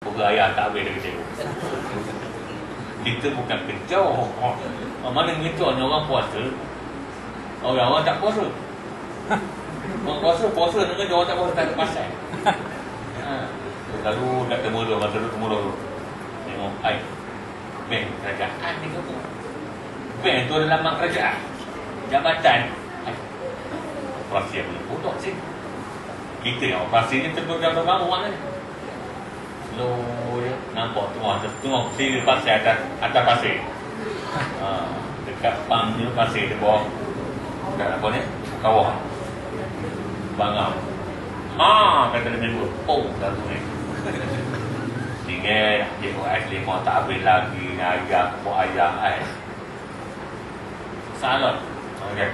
Beraya tak habis dia Kita bukan oh, Mana ni orang puasa. Orang-orang tak puasa. Orang puasa, puasa dengan orang tak puasa tak ada pasal. Ha. Lalu nak temu dulu, masa dulu temu dulu Tengok, ay Bank kerajaan ni kamu Bank tu adalah mak kerajaan. Jabatan. Operasi yang boleh bodoh sih. Kita yang operasi ni tentu dah berbangun maknanya slow je nampak tengah tengah sini pasir atas atas pasir. Ha, dekat pam ni pasir di bawah. Dekat apa ni? Kawah. Bangau. Ha kata dia minggu oh satu ni. Tinggal tengok ais lima tak habis lagi. Ayam buat ayam ais salah. Okay.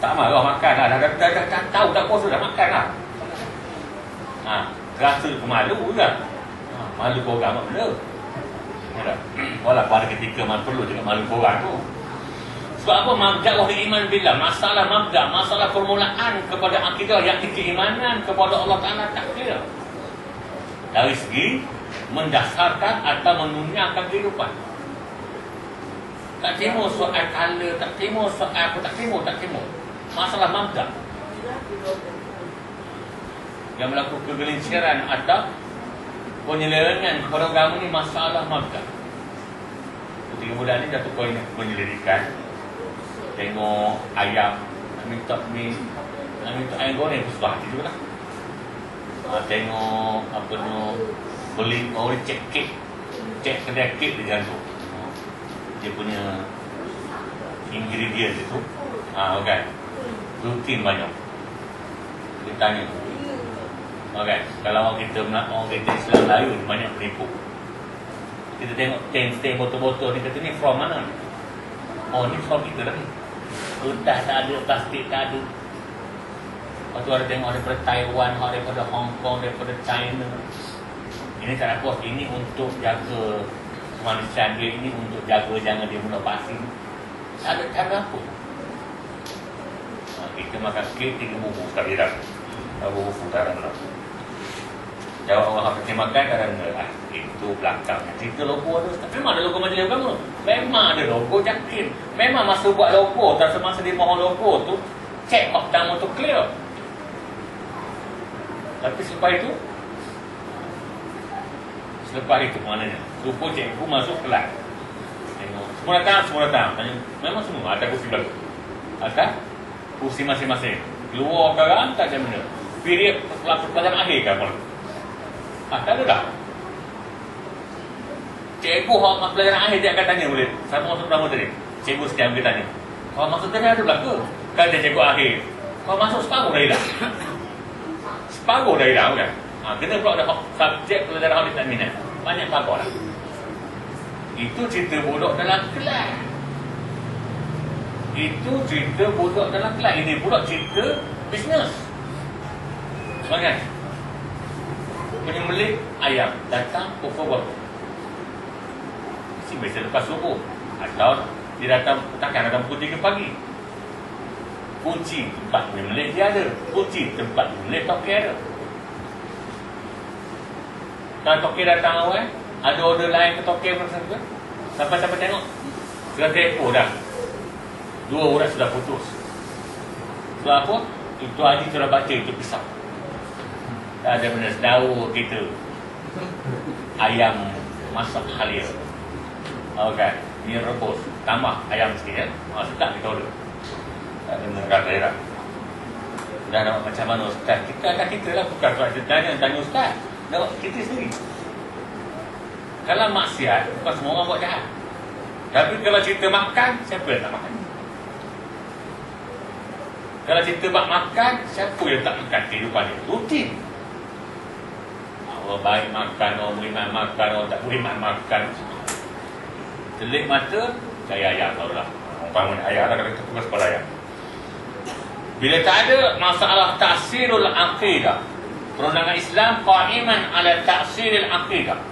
tak marah makan lah. Dah, dah, dah, dah, dah, tahu tak puasa dah makan lah. Ha, rasa malu kan malu korang tak benda? Walaupun ada ketika mana perlu juga malu korang tu. Sebab apa? Mabda wahyu iman bila masalah mabda masalah permulaan kepada akidah yang keimanan kepada Allah Ta'ala tak clear. Dari segi mendasarkan atau menunyakan kehidupan. Tak timur soal color tak timur soal apa tak timur tak timur masalah mabda. Yang melakukan kegelinciran atau penyelewengan kepada agama ni masalah mabda. Ketika budak ni dah tukar penyelidikan Tengok ayam Nak minta mi Nak minta ayam goreng sebab hati juga lah ha, Tengok Apa tu Beli Orang cek kek Cek kedai kek dia jangan tu Dia punya Ingredient itu ha, okay. Rutin banyak Dia tanya Okay. Kalau orang kita nak orang kita Islam layu banyak penipu. Kita tengok stain-stain botol-botol ni kata ni from mana? Oh ni from kita tadi. Udah tak ada, plastik tak ada. Lepas tu ada tengok daripada Taiwan, daripada Hong Kong, daripada China. Ini tak apa, ini untuk jaga kemanusiaan dia, ini untuk jaga jangan dia mula pasti. Ada cara apa? kita makan kek tiga bubuk sekali dah. Bubuk tak ada Jawab orang apa terima makan kerana ah, itu belakang. Cerita logo ada. Memang ada logo majlis agama. Memang ada logo yakin. Memang masa buat logo atau semasa dia mohon logo tu up pertama tu clear. Tapi selepas itu Selepas itu maknanya Rupa cikgu masuk kelas Tengok Semua datang, semua datang Tanya, Memang semua ada kursi belakang Atas Kursi masing-masing Keluar sekarang tak macam mana Period pelajaran akhir kan Ha, tak ada dah. Cikgu hak pelajaran akhir dia akan tanya boleh. Sama masuk pertama tadi. Cikgu sekian dia tanya. Kau masuk tadi ada belaka? Kan dia cikgu akhir. Kau masuk separuh dah hilang. separuh dah hilang kan? Ha, kena pula ada subjek pelajaran hak dia tak minat. Banyak pagar lah. Itu cerita bodoh dalam kelas. Itu cerita bodoh dalam kelas. Ini pula cerita bisnes. Semangat penyembelih ayam datang pukul berapa? Si biasa lepas subuh atau dia datang takkan datang pukul 3 pagi. Kunci tempat penyembelih dia ada. Kunci tempat penyembelih toke ada. Kalau toke datang awal, ada order lain ke toke pun sampai sampai tengok sudah tepo dah. Dua orang sudah putus. Sebab apa? Itu Haji sudah baca itu pisau. Ada benda sedau kita Ayam masak halia. Okey Ni rebus. Tambah ayam sikit ya. Oh, Sedap kita order Tak benda daerah. Dah nak macam mana Ustaz? Kita akan kita lah Bukan soal kita tanya Tanya Ustaz. Nak kita sendiri. Kalau maksiat Bukan semua orang buat jahat. Tapi kalau cerita makan Siapa yang tak makan? Kalau cerita bak makan, siapa yang tak makan kehidupan dia? Rutin. Orang baik makan, orang beriman makan, orang tak beriman makan. Telik mata, ayah tahu lah. Orang bangun ayah lah, kata tugas kepala ayah. Bila tak ada masalah taksirul aqidah Perundangan Islam, qa'iman ala taksirul aqidah.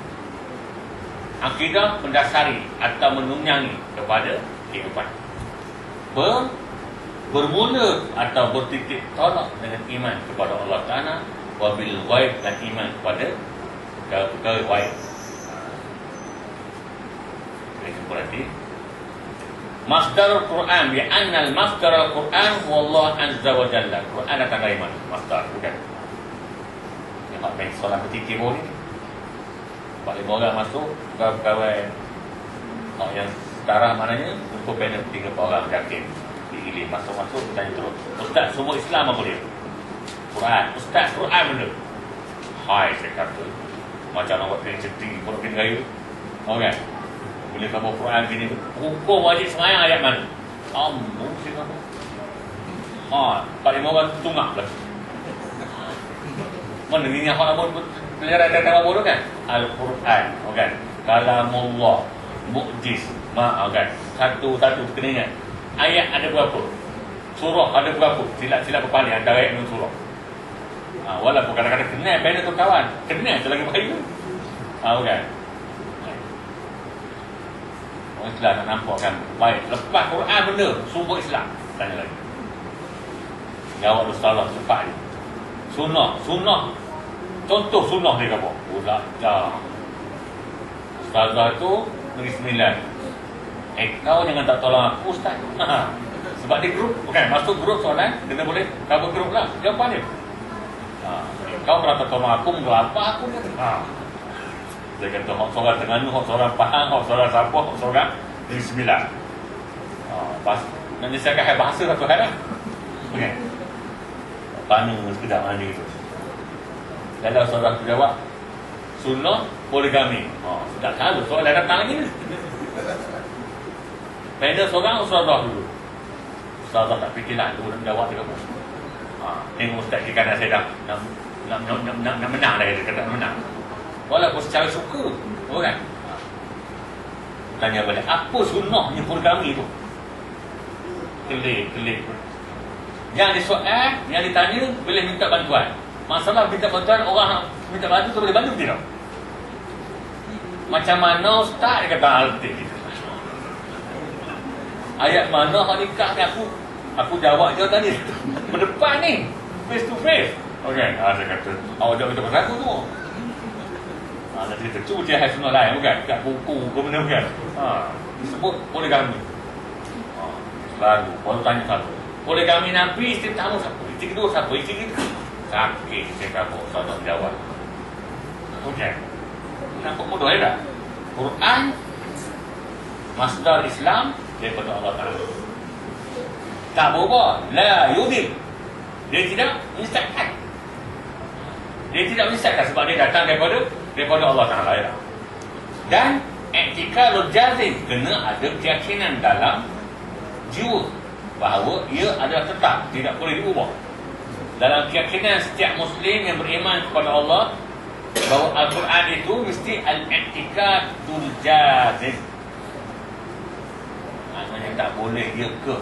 Aqidah mendasari atau menunyangi kepada kehidupan. Ber, Bermula atau bertitik tolak dengan iman kepada Allah Ta'ala wabil ghaib dan iman kepada perkara ghaib Kita jumpa nanti. Masdar Al-Quran bi anna al-masdar Al-Quran wallah azza wa jalla. Quran datang dari mana? Masdar bukan. Yang hak main solat bertitik pun ni. Empat lima orang masuk, kawan-kawan hak yang sekarang maknanya untuk panel tiga orang yakin diilim masuk-masuk tanya terus Ustaz semua Islam apa dia? Quran. Ustaz Quran benda Hai saya kata Macam buat kena ceting Pondok kena gaya Okey Bila kamu Quran gini Hukum wajib semayang ayat mana? Ambung saya kata. Ha, Pak Lima orang tungak lah Mana ni yang nak buat Pelajaran dan nama bodoh kan? Al-Quran Okey Kalamullah Mu'jiz Ma, okey Satu-satu kena ingat. Ayat ada berapa? Surah ada berapa? Silap-silap berpaling antara ayat dan surah ha, Walaupun kadang-kadang kenal Banner tu kawan Kenal tu lagi bahaya ha, Bukan? Orang Islam nak nampak kan Baik Lepas Quran benda Sumber Islam Tanya lagi. Jawab Rasulullah cepat ni Sunnah Sunnah. Contoh sunnah dia apa? Pula dah Ustazah tu Negeri Sembilan. Eh kau jangan tak tolong aku Ustaz. Sebab dia grup Bukan masuk grup soalan Kita boleh cover grup lah. Jawapan dia ha. Kau kalau tak tolong aku Mengapa aku dia ha. Dia kata Hak seorang Terengganu Hak seorang Pahang Hak seorang Sabah Hak seorang Negeri Sembilan ha. Pas Nanti saya akan bahasa satu hal lah Okay Mana sekejap mana itu Dalam seorang tu jawab Sunnah Poligami ha. Sudah tahu Soalan datang lagi Panel seorang Ustazah dulu Ustazah tak fikirlah Dulu nak jawab dia apa ha. Tengok Ustaz di kanan saya dah. Nak, nak, nak, nak, nak, nak menang dah kata nak menang. Walaupun secara suka Bukan? Ha. Tanya balik Apa sunnahnya poligami tu? Kelik Kelik Yang disoal Yang ditanya Boleh minta bantuan. Masalah minta bantuan Orang nak minta bantu tu boleh bantu tidak Macam mana Ustaz Dia kata Altik Ayat mana hak nikah ni aku Aku jawab je tadi. Berdepan ni. Face to face. Okey, ha, saya kata Awak jawab itu pasal aku tu ha, Nanti kita cuba dia hai sunnah lain bukan? Kat buku ke benda bukan? Ha, Disebut poligami ha, Selalu, baru tanya selalu. Poligami Nabi isteri pertama siapa? Isteri kedua siapa? Isteri kedua Sakit saya kata Saudara jawab Okey. Nampak mudah ya tak? Quran Masdar Islam daripada Allah Ta'ala tak berubah la yudib dia tidak menyesatkan dia tidak menyesatkan sebab dia datang daripada daripada Allah Ta'ala ya. dan etika jazim kena ada keyakinan dalam jiwa bahawa ia adalah tetap tidak boleh diubah. Dalam keyakinan setiap muslim yang beriman kepada Allah bahawa Al-Quran itu mesti al-etika jazim. Maknanya tak boleh dia ke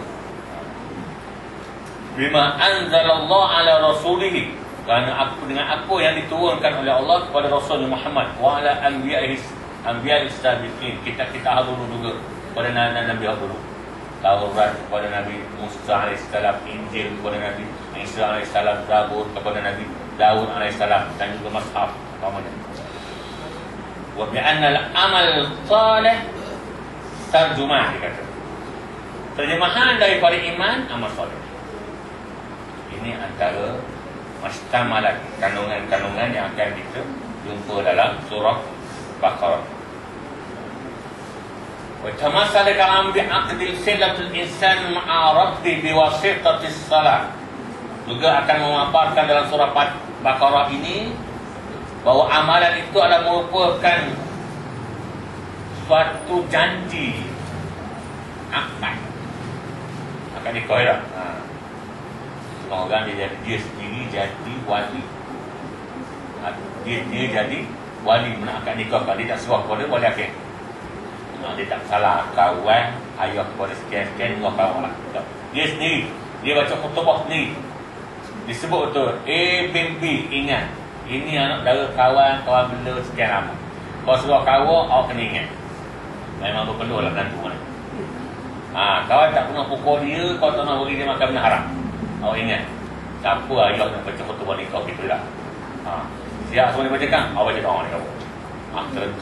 bima anzalallah ala rasulih kerana aku dengan apa yang diturunkan oleh Allah kepada Rasul Muhammad wa ala anbiya'is anbiya'is sabiqin kita kita dulu juga pada nabi nabi dulu. Taurat kepada Nabi Musa AS Injil kepada Nabi Isa AS Zabur kepada Nabi Daud AS dan juga Mashaf umpamanya. Wa bi'anna al-amal salih tarjumah dia kata. Terjemahan daripada iman amal soleh ini antara mustamalat kandungan-kandungan yang akan kita jumpa dalam surah Baqarah bi aqdi silatul insan ma'a rabbi bi wasitatis salat juga akan memaparkan dalam surah Baqarah ini bahawa amalan itu adalah merupakan suatu janji akad akan ya. Ha. Setengah orang dia dia sendiri jadi wali. Ha. Dia dia jadi wali mana akan nikah kalau dia tak suah kepada wali akhir. Ha. Dia tak salah kawan ayah kepada sekian-sekian dengan kawan lah. Dia sendiri. Dia baca khutbah sendiri. Disebut betul A bin B ingat. Ini anak dara kawan kawan bela sekian lama. Kalau suruh kawan awak kena ingat. Memang berpeluh lah menantu mana. Ha, kawan tak pernah pukul dia, kau tak nak beri dia makan benda haram. Awak ingat. Siapa ayah yang baca khutbah ni kau kita lah. Ha. Siap semua dia bacakan, awak baca kau ni kau. Ha, terentang.